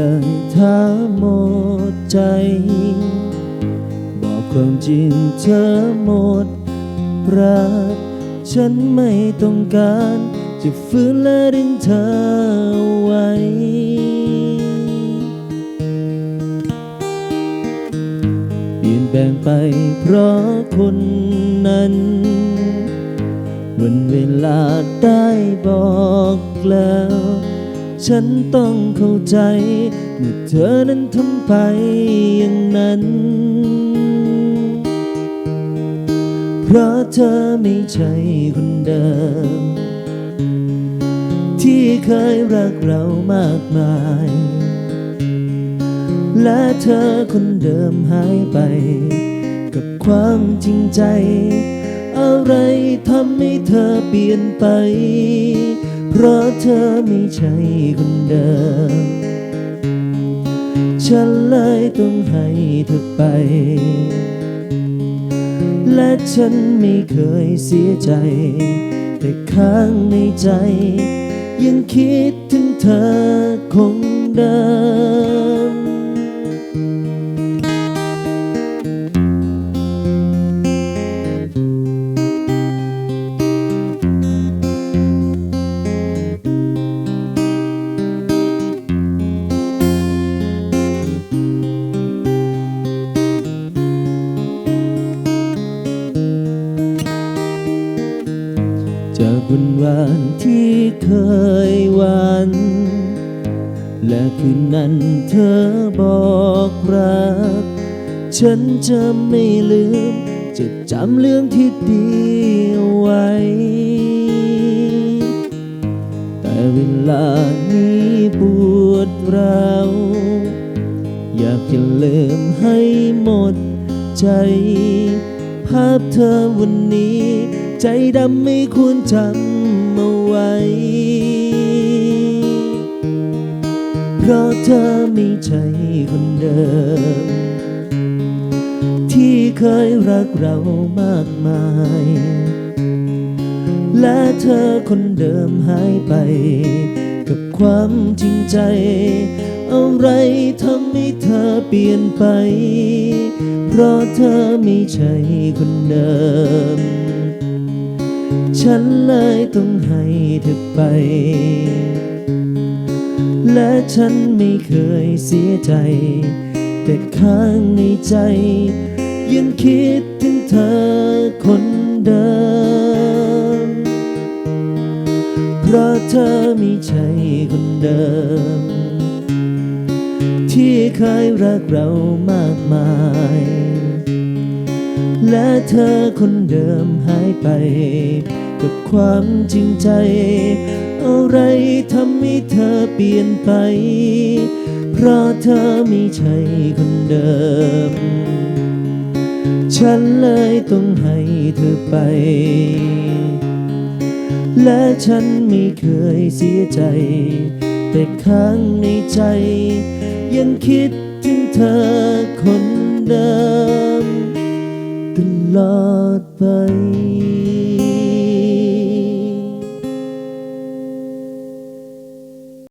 เลยท้าหมดใจ บอกความจริงเธอหมดรัก ฉันไม่ต้องการจะฟื้นและดึงเธอไว้ เปลี่ยนแปลงไปเพราะคนนั้นวันเวลาได้บอกแล้ว ฉันต้องเข้าใจเมื่อเธอนั้นทำไปอย่างนั้น เพราะเธอไม่ใช่คนเดิม ที่เคยรักเรามากมาย และเธอคนเดิมหายไป กับความจริงใจ อะไรทำให้เธอเปลี่ยนไป ราะเธอไม่ใช่คนเดิม ฉันเลยต้องให้เธอไป และฉันไม่เคยเสียใจ แต่ข้างในใจ ยังคิดถึงเธอคงเดิม จากวันวานที่เคยวัน และคืนนั้นเธอบอกรัก ฉันจะไม่ลืม จะจำเรื่องที่ดีไว้ แต่เวลานี้ปวดร้าวอยากจะลืมให้หมดใจ ภาพเธอวันนี้ ใจดำไม่ควรจำเอาไว้ เพราะเธอไม่ใช่คนเดิม ที่เคยรักเรามากมาย และเธอคนเดิมหายไป กับความจริงใจ อะไรทำให้เธอเปลี่ยนไป เพราะเธอไม่ใช่คนเดิม ฉันเลยต้องให้เธอไป และฉันไม่เคยเสียใจ แต่ข้างในใจ ยังคิดถึงเธอคนเดิม เพราะเธอไม่ใช่คนเดิม ที่เคยรักเรามากมาย และเธอคนเดิมหายไป กับความจริงใจ อะไรทำให้เธอเปลี่ยนไป เพราะเธอไม่ใช่คนเดิม ฉันเลยต้องให้เธอไป และฉันไม่เคยเสียใจ แต่ข้างในใจ ยังคิดถึงเธอคนเดิม ตลอดไป